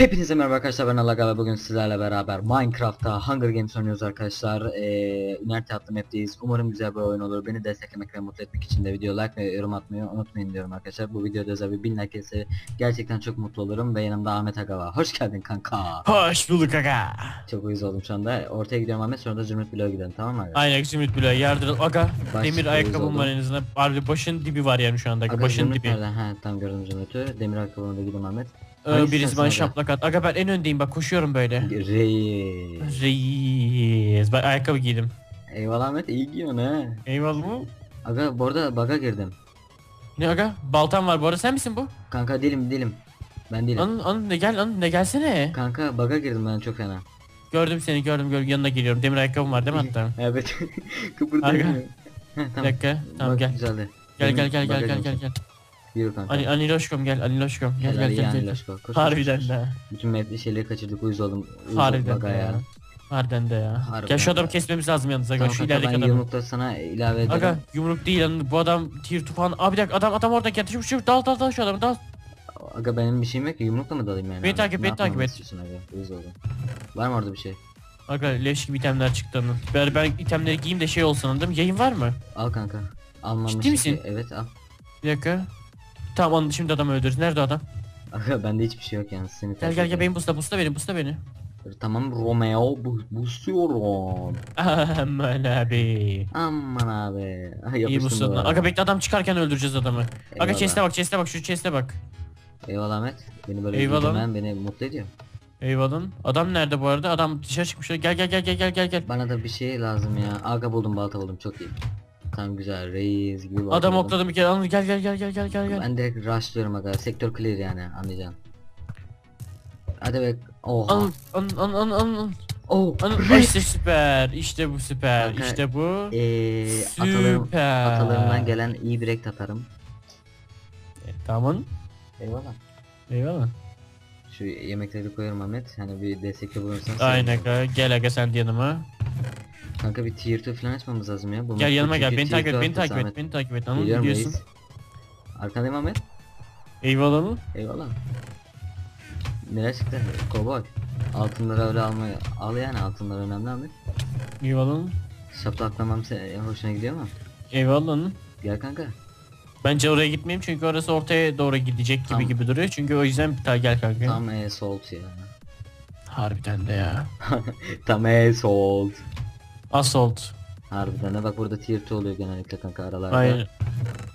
Hepinize merhaba arkadaşlar ben Allah Gala bugün sizlerle beraber Minecraft'ta Hunger Games oynuyoruz arkadaşlar ee, Üniversite attım map'teyiz umarım güzel bir oyun olur beni desteklemek ve mutlu etmek için de video like ve yorum atmayı unutmayın diyorum arkadaşlar bu videoda özel bir bin like gerçekten çok mutlu olurum ve yanımda Ahmet Aga var hoş geldin kanka Hoş bulduk aga. Çok uyuz oldum şu anda ortaya gidiyorum Ahmet sonra da Zümrüt Bloğa gidelim tamam mı? Aga? Aynen Zümrüt bile yardırıl. Aga Baş demir ayakkabım var en azından. Harbi başın dibi var yani şu anda. Aga, başın Zümrüt dibi. nerede? Ha tamam gördüm Zümrüt'ü demir ayakkabına da gidelim Ahmet Ee, Hangisi birisi bana şaplak at. Aga ben en öndeyim bak koşuyorum böyle. Reis Reis. Ben ayakkabı giydim. Eyvallah Ahmet iyi giyiyorsun ha Eyvallah? Aga bu arada baga girdim Ne aga? Baltam var bu arada sen misin bu? Kanka değilim değilim. Ben değilim. Anın anın ne gel anın ne gelsene. Kanka baga girdim ben çok fena. Gördüm seni gördüm gördüm yanına geliyorum. Demir ayakkabım var değil mi hatta? Evet. Kıpırdayamıyor. Heh, Bir tamam. dakika. Tamam Bak, gel. Güzeldi. Gel Benim gel gel gel gel gel girmişim. gel. Yürü kanka. Aniloşkom gel Aniloşkom. Gel gel iyi gel gel. Aniloşko. Koş, koş, Harbiden de. Bütün mapli şeyleri kaçırdık uyuz oldum. Uyuz Harbiden de baga ya. Harbiden de ya. Harbiden Gel şu adamı kesmemiz lazım yalnız. Tamam şu ilerideki adamı. yumrukla sana ilave ederim. Aga yumruk değil lan bu adam tier tufan. Abi bir dakika adam adam orada gel şu şu dal dal dal şu adamı dal. Aga benim bir şeyim yok ki yumrukla mı dalayım yani? Beni takip, beni takip et. Uyuz oldum. Var mı orada bir şey? Aga leş gibi itemler çıktı onun. Ben, ben itemleri giyeyim de şey olsun anladın mı? Yayın var mı? Al kanka. Almamışım Ciddi misin? ki. Evet al. Bir dakika. Tamam onu şimdi adamı öldürürüz. Nerede adam? Aga bende hiçbir şey yok yani seni Gel gel gel benim busta busta beni busta beni. Tamam Romeo bu bustuyorum. Aman abi. Aman abi. Ah, İyi duvara. Aga bekle adam çıkarken öldüreceğiz adamı. Aga Eyvallah. chest'e bak chest'e bak şu chest'e bak. Eyvallah Ahmet. Beni böyle Eyvallah. Eyvallah. beni mutlu ediyor. Eyvallah. Adam nerede bu arada? Adam dışarı çıkmış. Gel gel gel gel gel gel gel. Bana da bir şey lazım ya. Aga buldum balta buldum çok iyi. Tam güzel reis gibi balta Adam okladı bir kere. Anıl gel gel gel gel gel gel gel. Ben direkt rushlıyorum aga. Sektör clear yani anlayacaksın. Hadi be. Oha. Anıl anıl anıl anıl anıl. Oh. Anıl işte süper. İşte bu süper. Kanka, İşte bu. Atalarım, Süper. atalarımdan gelen iyi bir ek atarım. E, Tamam. Eyvallah. Eyvallah. Şu yemekleri koyarım Ahmet. Hani bir destekte bulunursan. Aynen. Gel aga sen yanıma. Kanka bir tier 2 falan açmamız lazım ya. Bu Gel yanıma gel. Beni takip et. 2 Beni takip et. Beni takip et. Anıl Geliyorum biliyorsun. reis. Arkandayım Ahmet. Eyvallah mı? Eyvallah. Neler çıktı? Kovboy. Altınları öyle almayı al yani altınlar önemli Ahmet. Eyvallah mı? Şaplaklamam se hoşuna gidiyor mu? Eyvallah mı? Gel kanka. Bence oraya gitmeyeyim çünkü orası ortaya doğru gidecek gibi Tamam. gibi duruyor. Çünkü o yüzden bir daha gel kanka. Tam e salt ya. Harbiden de ya. Tam e salt. Assault. Harbiden de bak burada tier 2 oluyor genellikle kanka aralarda. Aynen.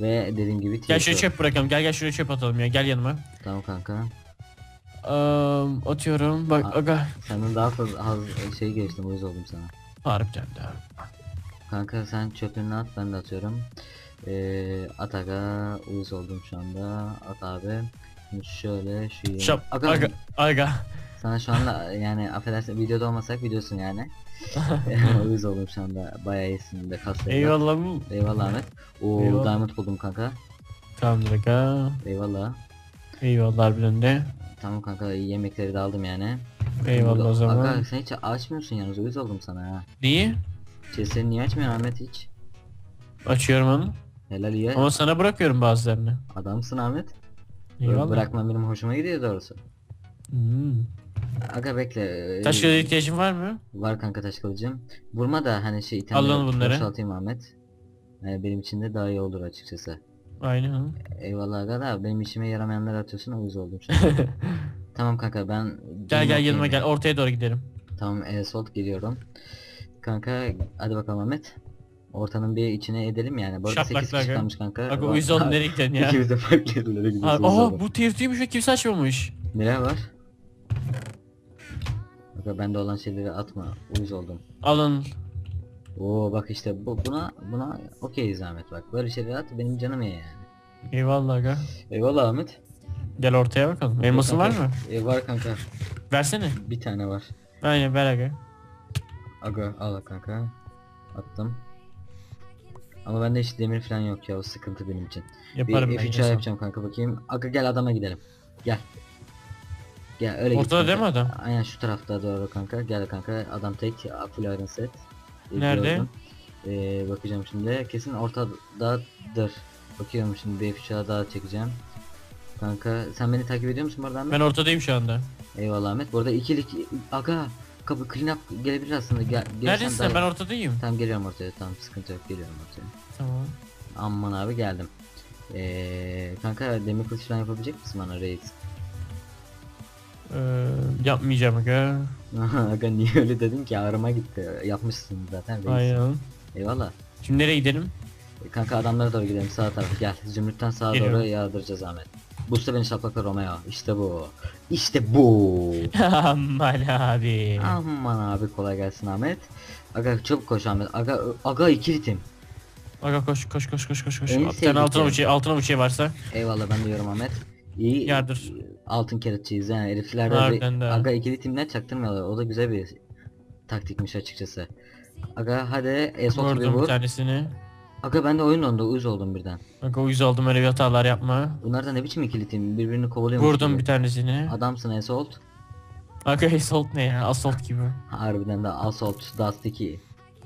Ve dediğim gibi tier Gel şuraya 2. çöp bırakalım. Gel gel şuraya çöp atalım ya. Gel yanıma. Tamam kanka. Am, atıyorum. Bak A- aga. Senden daha fazla az şey geçtim uyuz oldum sana. Harbiden de. Kanka sen çöpünü at ben de atıyorum. Ee, at aga uyuz oldum şu anda. At abi. Şimdi şöyle şu Şap. Aga, Aga. Aga. Sana şu anda yani affedersin videoda olmasak biliyorsun yani. uyuz oldum şu anda. Bayağı iyisin de kaslarında. Eyvallah mı? Eyvallah Ahmet. Oo Eyvallah. diamond buldum kanka. Tamamdır aga. Eyvallah. Eyvallah harbiden de. Tamam kanka iyi yemekleri de aldım yani. Eyvallah Burada- o zaman. Aga sen hiç açmıyorsun yalnız uyuz oldum sana ha. Niye? Chest'leri niye açmıyorsun Ahmet hiç? Açıyorum onu. Helal iyi. Ama sana bırakıyorum bazılarını. Adamsın Ahmet. Eyvallah. Bırakma benim hoşuma gidiyor doğrusu. Hmm. Aga bekle. ee, Taş kılıca ihtiyacın var mı? Var kanka taş kılıcım. Vurma da hani şey Al lan bunları. boşaltayım Ahmet. Yani benim için de daha iyi olur açıkçası. Aynen. Eyvallah aga da benim işime yaramayanları atıyorsun o yüzden oldum şu an. tamam kanka ben... Gel gel yanıma gel. Ortaya doğru gidelim. Tamam e, salt geliyorum. Kanka hadi bakalım Ahmet. Ortanın bir içine edelim yani. Bu arada 8 Şaplakla kişi kalmış kanka. Bak- uyuz oldum nereye gideceksin ya? İkimiz de farklı yerlere gidiyoruz. Uyuz Aha bu tier 2'ymiş ve kimse açmamış. Neler var? Aga bende olan şeyleri atma. Uyuz oldum. Alın. Oo bak işte bu buna buna okeyiz Ahmet bak. Böyle şeyler at benim canım ye yani. Eyvallah aga. Eyvallah Ahmet. Gel ortaya bakalım. Elmasın var mı? E, var kanka. Versene. Bir tane var. Aynen ver aga. Aga al kanka. Attım. Ama bende hiç demir falan yok ya o sıkıntı benim için. Yaparım bir ben. F3 yine yapacağım kanka bakayım. Aga gel adama gidelim. Gel. Gel öyle git Ortada kanka. değil mi adam? Aynen şu tarafta doğru kanka. Gel kanka adam tek full iron set. E, Nerede? Ee, bakacağım şimdi. Kesin ortadadır. Bakıyorum şimdi bir F3'a daha çekeceğim. Kanka sen beni takip ediyor musun buradan? Ben ortadayım şu anda. Eyvallah Ahmet. Bu arada ikilik aga kapı clean up gelebilir aslında. Gel, Neredesin sen? Ben ortadayım. Tamam geliyorum ortaya. Tamam sıkıntı yok geliyorum ortaya. Tamam. Aman abi geldim. Eee kanka demir kılıç yapabilecek misin bana reis? Ee, yapmayacağım aga. aga niye öyle dedin ki ağrıma gitti. Yapmışsın zaten reis. Aynen. Eyvallah. Şimdi nereye gidelim? E, Kanka adamlara doğru gidelim sağ taraf gel. Zümrüt'ten sağa Geliyorum. doğru yağdıracağız Ahmet. Busta beni şaplakla Romeo. İşte bu. İşte bu. Aman abi. Aman abi kolay gelsin Ahmet. Aga çabuk koş Ahmet. Aga aga iki ritim. Aga koş koş koş koş koş koş. Altına sevdiklerim. uçuyor, altına uçuyor varsa. Eyvallah ben diyorum Ahmet. İyi. Yardır. Altın keratçıyız yani herifler de Harbiden de. Aga ikili timler çaktırmıyorlar. O da güzel bir taktikmiş açıkçası. Aga hadi Esot bir Vurdum bir vur. tanesini. Aga ben de oyun dondu uyuz oldum birden. Aga uyuz oldum öyle bir hatalar yapma. Bunlar da ne biçim ikili tim birbirini kovalıyor Vurdum bir tanesini. Adamsın Esot. Aga assault ne ya? Assault gibi. Harbiden de Assault Dust 2.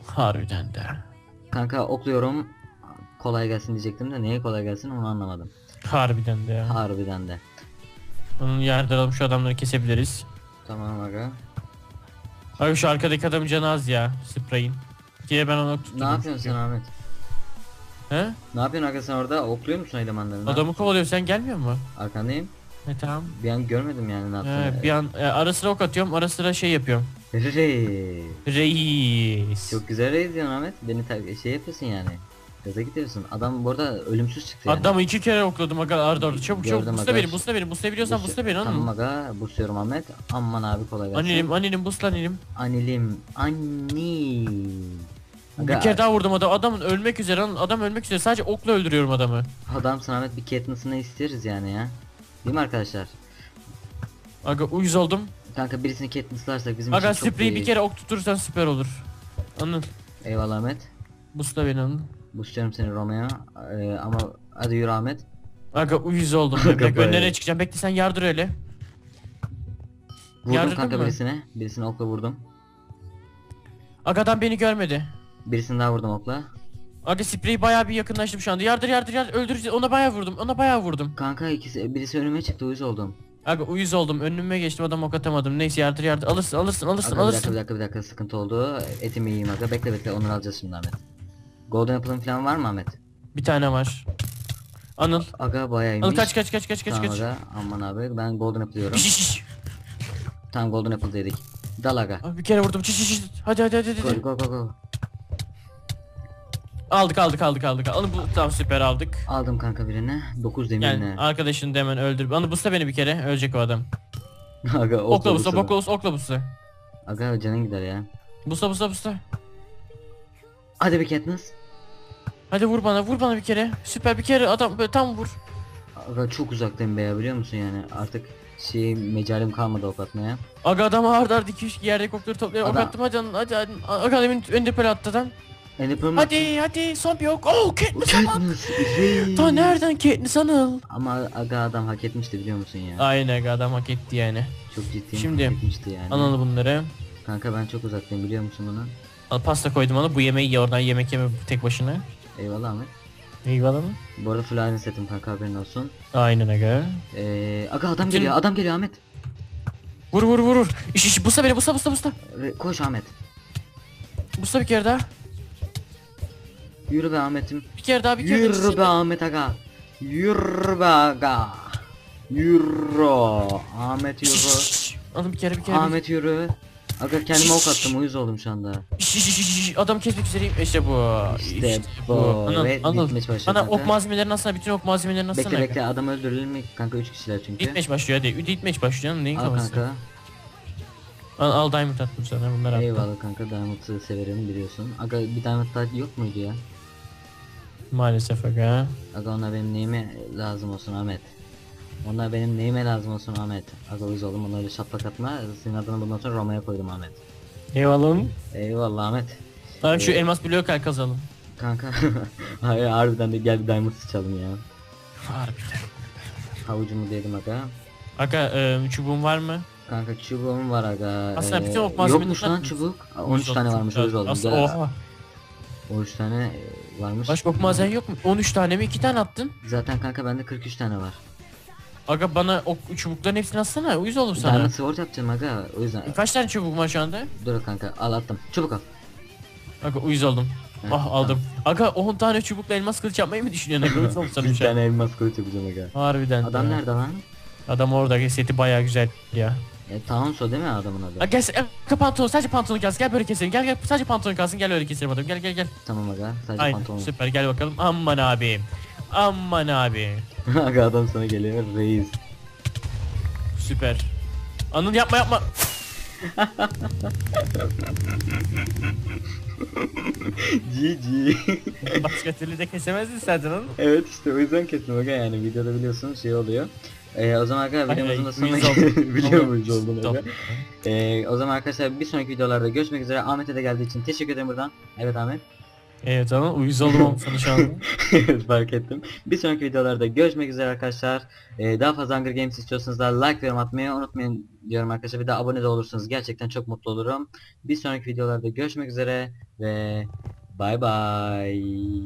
Harbiden de. Kanka okluyorum. Kolay gelsin diyecektim de neye kolay gelsin onu anlamadım. Harbiden de ya. Harbiden de. Onun yardıralım şu adamları kesebiliriz. Tamam aga. Aga şu arkadaki adamın canı az ya. Spray'in. Diye ben onu tuttum. Ne yapıyorsun sen Ahmet? He? Ne yapıyorsun aga sen orada? Okluyor musun elemanlarını? Adamı kovalıyor sen gelmiyor mu? Arkandayım. E tamam. Bir an görmedim yani ne yaptığını. He, bir an e, ara sıra ok atıyorum ara sıra şey yapıyorum. Reis. Reis. Çok güzel reis diyorsun Ahmet. Beni ta- şey yapıyorsun yani. Gaza gidiyorsun. Adam bu arada ölümsüz çıktı yani. Adamı iki kere okladım aga arda arda. Çabuk çabuk. Gördüm Busla aga. beni busla beni. Busla biliyorsan Bus- busla beni Tamam anladın aga. Busluyorum Ahmet. Aman abi kolay gelsin. Anilim anilim busla anilim. Anilim. Anni. Bir kere daha vurdum adam. Adamın ölmek üzere. Adam ölmek üzere. Sadece okla öldürüyorum adamı. Adamsın Ahmet bir Katniss'ını isteriz yani ya. Değil mi arkadaşlar? Aga uyuz oldum. Kanka birisini Katniss'larsak bizim Aga için çok spreyi iyi. bir kere ok tutursan süper olur. Anıl. Eyvallah Ahmet. Busla beni anıl. Busluyorum seni Romeo. Ee, ama hadi yürü Ahmet. Aga uyuz oldum. Bayağı. önlerine çıkacağım. Bekle sen yardır öyle. Vurdum Yardırdın kanka mı? birisine. Birisine okla vurdum. Aga adam beni görmedi. Birisini daha vurdum okla. Aga spreyi bayağı bir yakınlaştım şu anda. Yardır yardır yardır öldüreceğiz. Ona bayağı vurdum. Ona bayağı vurdum. Kanka ikisi birisi önüme çıktı uyuz oldum. Aga uyuz oldum. Önüme geçtim adam ok atamadım. Neyse yardır yardır. Alırsın alırsın alırsın Aga bir dakika alırsın. bir dakika bir dakika sıkıntı oldu. Etimi yiyeyim aga. Bekle bekle onları alacağız şimdi Ahmet. Golden Apple'ın falan var mı Ahmet? Bir tane var. Anıl. Aga bayağıymış. Anıl kaç kaç kaç kaç kaç Tamam kaç. aga aman abi ben Golden Apple diyorum. Şiş, şiş. Tamam Golden Apple dedik. Dal aga. Abi bir kere vurdum. Şiş, şiş, şiş. Hadi hadi hadi Go hadi. go go go. Aldık aldık aldık aldık. Anıl bu tamam süper aldık. Aldım kanka birini. 9 Gel demirine. arkadaşını da hemen öldür. Anıl busla beni bir kere. Ölecek o adam. aga Okla busla, busla. okla busla, okla busla. Aga canın gider ya. Busla busla busla. Hadi bir Katniss. Hadi vur bana, vur bana bir kere. Süper bir kere adam böyle tam vur. Aga çok uzaktayım be ya biliyor musun yani artık şey mecalim kalmadı ok atmaya. Aga adam ardı ardı 2 3 yerde kokları toplayarak ok Adam- attım hadi hadi hadi. Aga adamın önde pele attı adam. Enderpearl Hadi hadi son bir ok. Oh Katniss. Katniss. Ta nereden Katniss Anıl? Ama aga adam hak etmişti biliyor musun ya. Aynen aga adam hak etti yani. Çok ciddiyim Şimdi, hak etmişti yani. Anıl bunları. Kanka ben çok uzaktayım biliyor musun bunu? Al pasta koydum ona bu yemeği ye oradan yemek yeme tek başına. Eyvallah Ahmet. Eyvallah mı? Bu arada full iron setim kanka haberin olsun. Aynen aga. Ee, aga adam Bütün- geliyor adam geliyor Ahmet. Vur vur vur vur. İş iş busta beni busta busta. Re- koş Ahmet. Busta bir kere daha. Yürü be Ahmet'im. Bir kere daha bir kere daha. Yürü be Ahmet aga. Yürü be aga. Yürü. Ahmet Şş, şş, yürü. şş. Anıl bir kere bir kere. Ahmet yürü. Aga kendime ok attım uyuz oldum şu anda. Adam kesmek üzereyim. İşte bu. İşte bu. Anıl, Ve Anıl. Bana kanka. ok malzemelerini alsana. Bütün ok malzemelerini alsana. Bekle bekle adam öldürülür mü? Kanka 3 kişiler çünkü. Ditmeç başlıyor hadi. Ditmeç başlıyor. Neyin Al kafası? kanka. Al, al diamond attım sana bunları attım. Eyvallah kanka Diamond'ı severim biliyorsun. Aga bir Diamond daha yok muydu ya? Maalesef aga. Aga onlar benim neyime lazım olsun Ahmet. Onlar benim neyime lazım olsun Ahmet. Uyuz oğlum onları şaplak atma. Senin adını bundan sonra Roma'ya koydum Ahmet. Eyvallah. Eyvallah Ahmet. Abi şu Evet. elmas bloğu kal kazalım. Kanka. Hayır harbiden de gel bir Diamond sıçalım ya. Harbiden. Havucumu dedim aga. Aga e, çubuğun var mı? Kanka çubuğum var aga. Aslında Ee, bütün ok malzemelerini Yokmuş lan çubuk. Aa, 13 tane varmış uyuz oldum. Aslında oha. 13 tane e, varmış. Başka ok malzemen yok mu? 13 tane mi? 2 tane attın. Zaten kanka bende 43 tane var. Aga bana o çubukların hepsini atsana. Uyuz olur sana. Diamond Sword yapacağım aga o yüzden. Kaç tane çubuk var şu anda? Dur kanka al attım. Çubuk al. Aga uyuz oldum. Heh, ah aldım. Aga 10 tane çubukla elmas kılıç yapmayı mı düşünüyorsun? Aga uyuz oldum sana Bir tane elmas kılıç yapacağım aga. Harbiden. Adam nerede lan? Adam orada seti bayağı güzel ya. E, Taunso değil mi adamın adı? Ha, gel aga pantolon sadece pantolon kalsın gel böyle keselim gel gel sadece pantolon kalsın gel öyle keselim adam gel gel gel. Tamam aga sadece Aynen pantolon. süper gel bakalım aman abi. Aman abi. aga adam sana geliyor reis. Süper. Anıl yapma yapma. GG. Başka türlü de kesemezdin zaten onu. evet işte o yüzden kestim aga yani videoda biliyorsun şey oluyor. Ee, o zaman Ay, videomuzun da sonuna oldum. biliyor muyuz aga. Stop. Ee, o zaman arkadaşlar bir sonraki videolarda görüşmek üzere. Ahmet'e de geldiği için teşekkür ederim buradan. Evet Ahmet. Evet ama uyuz oldum sana şu anda. Fark ettim. Bir sonraki videolarda görüşmek üzere arkadaşlar. Ee, daha fazla Hunger Games istiyorsanız da like ve yorum atmayı unutmayın diyorum arkadaşlar. Bir de abone de olursanız gerçekten çok mutlu olurum. Bir sonraki videolarda görüşmek üzere ve bay bay.